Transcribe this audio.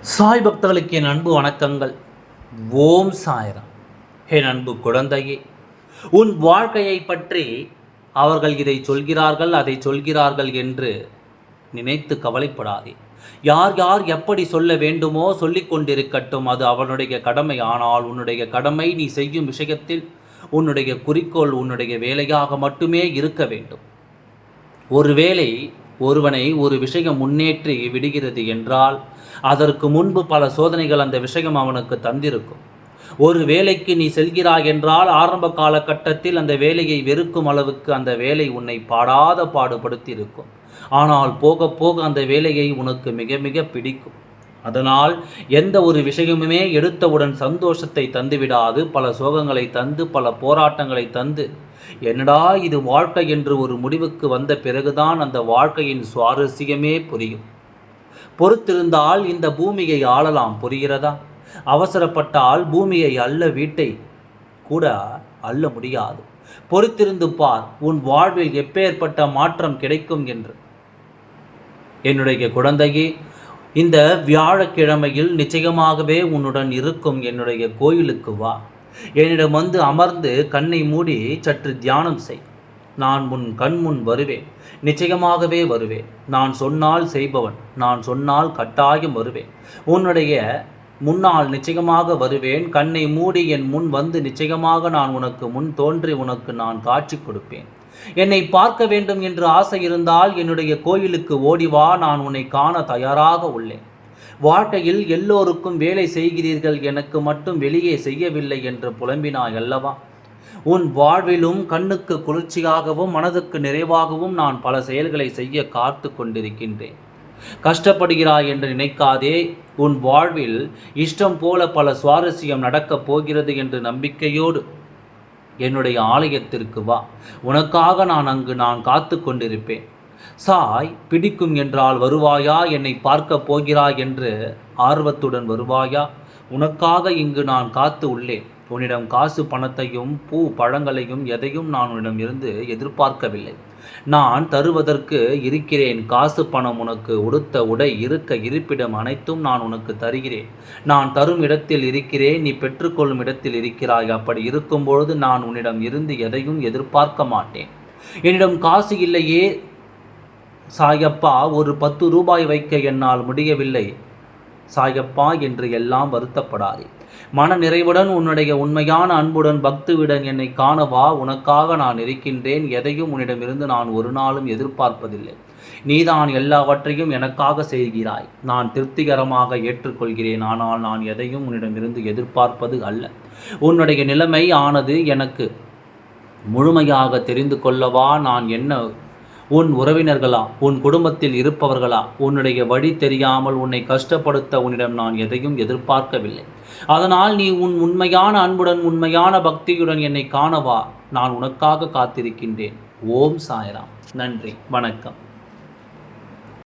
சாய் பக்தர்களுக்கு என் அன்பு வணக்கங்கள். ஓம் சாயரம். என் அன்பு குழந்தையே உன் வாழ்க்கையை பற்றி அவர்கள் இதை சொல்கிறார்கள் அதை சொல்கிறார்கள் என்று நினைத்து கவலைப்படாதே. யார் யார் எப்படி சொல்ல வேண்டுமோ சொல்லிக் கொண்டிருக்கட்டும். அது அவனுடைய கடமை. ஆனால் உன்னுடைய கடமை நீ செய்யும் விஷயத்தில் உன்னுடைய குறிக்கோள் உன்னுடைய வேலையாக மட்டுமே இருக்க வேண்டும். ஒருவேளை ஒருவனை ஒரு விஷயம் முன்னேற்றி விடுகிறது என்றால் அதற்கு முன்பு பல சோதனைகள் அந்த விஷயம் அவனுக்கு தந்திருக்கும். ஒரு வேலைக்கு நீ செல்கிறாய் என்றால் ஆரம்ப காலகட்டத்தில் அந்த வேலையை வெறுக்கும் அளவுக்கு அந்த வேலை உன்னை பாடாத பாடுபடுத்தி இருக்கும் ஆனால் போக போக அந்த வேலையை உனக்கு மிக மிக பிடிக்கும். அதனால் எந்த ஒரு விஷயமுமே எடுத்தவுடன் சந்தோஷத்தை தந்துவிடாது. பல சோகங்களை தந்து பல போராட்டங்களை தந்து. என்னடா இது வாழ்க்கை என்று ஒரு முடிவுக்கு வந்த பிறகுதான் அந்த வாழ்க்கையின் சுவாரஸ்யமே புரியும். பொறுத்திருந்தால் இந்த பூமியை ஆளலாம். புரிகிறதா? அவசரப்பட்டால் பூமியை அல்ல வீட்டை கூட அள்ள முடியாது. பொறுத்திருந்து பார் உன் வாழ்வில் எப்பேற்பட்ட மாற்றம் கிடைக்கும் என்று. என்னுடைய குழந்தையே இந்த வியாழக்கிழமையில் நிச்சயமாகவே உன்னுடன் இருக்கும் என்னுடைய கோயிலுக்கு வா. என்னிடம் வந்து அமர்ந்து கண்ணை மூடி சற்று தியானம் செய். நான் உன் கண் முன் வருவேன். நிச்சயமாகவே வருவேன். நான் சொன்னால் செய்பவன் நான் சொன்னால் கட்டாயம் வருவேன். உன்னுடைய முன்னால் நிச்சயமாக வருவேன். கண்ணை மூடி என் முன் வந்து நிச்சயமாக நான் உனக்கு முன் தோன்றி உனக்கு நான் காட்சி கொடுப்பேன். என்னை பார்க்க வேண்டும் என்று ஆசை இருந்தால் என்னுடைய கோயிலுக்கு ஓடி வா நான் உன்னை காண தயாராக உள்ளேன். வாழ்க்கையில் எல்லோருக்கும் வேலை செய்கிறீர்கள் எனக்கு மட்டும் வெளியே செய்யவில்லை என்று புலம்பினாய் அல்லவா? உன் வாழ்விலும் கண்ணுக்கு குளிர்ச்சியாகவும் மனதுக்கு நிறைவாகவும் நான் பல செயல்களை செய்ய காத்து கொண்டிருக்கின்றேன். கஷ்டப்படுகிறாய் என்று நினைக்காதே உன் வாழ்வில் இஷ்டம் போல பல சுவாரஸ்யம் நடக்கப் போகிறது என்று நம்பிக்கையோடு என்னுடைய ஆலயத்திற்கு வா. உனக்காக நான் அங்கு நான் காத்து கொண்டிருப்பேன். சாய் பிடிக்கும் என்றால் வருவாயா? என்னை பார்க்க போகிறாய்? என்று ஆர்வத்துடன் வருவாயா? உனக்காக இங்கு நான் காத்து உள்ளேன். உன்னிடம் காசு பணத்தையும் பூ பழங்களையும் எதையும் நான் உன்னிடம் இருந்து எதிர்பார்க்கவில்லை. நான் தருவதற்கு இருக்கிறேன். காசு பணம் உனக்கு உடுத்த உடை இருக்க இருப்பிடம் அனைத்தும் நான் உனக்கு தருகிறேன். நான் தரும் இடத்தில் இருக்கிறேன். நீ பெற்றுக்கொள்ளும் இடத்தில் இருக்கிறாய். அப்படி இருக்கும்பொழுது நான் உன்னிடம் இருந்து எதையும் எதிர்பார்க்க மாட்டேன். என்னிடம் காசு இல்லையே சாயப்பா. ஒரு பத்து ரூபாய் வைக்க என்னால் முடியவில்லை. சாயப்பா என்று எல்லாம் வருத்தப்படாதே. மன நிறைவுடன் உன்னுடைய உண்மையான அன்புடன் பக்துவிடன் என்னை காணவா உனக்காக நான் இருக்கின்றேன். எதையும் உன்னிடமிருந்து நான் ஒரு நாளும் எதிர்பார்ப்பதில்லை. நீதான் எல்லாவற்றையும் எனக்காக செய்கிறாய். நான் திருப்திகரமாக ஏற்றுக்கொள்கிறேன். ஆனால் நான் எதையும் உன்னிடமிருந்து எதிர்பார்ப்பது அல்ல. உன்னுடைய நிலைமை ஆனது எனக்கு முழுமையாக தெரிந்து கொள்ளவா நான் என்ன உன் உறவினர்களா? உன் குடும்பத்தில் இருப்பவர்களா? உன்னுடைய வழி தெரியாமல் உன்னை கஷ்டப்படுத்த உன்னிடம் நான் எதையும் எதிர்பார்க்கவில்லை. அதனால் நீ உன் உண்மையான அன்புடன் உண்மையான பக்தியுடன் என்னை காணவா? நான் உனக்காக காத்திருக்கின்றேன். ஓம் சாய்ராம். நன்றி. வணக்கம்.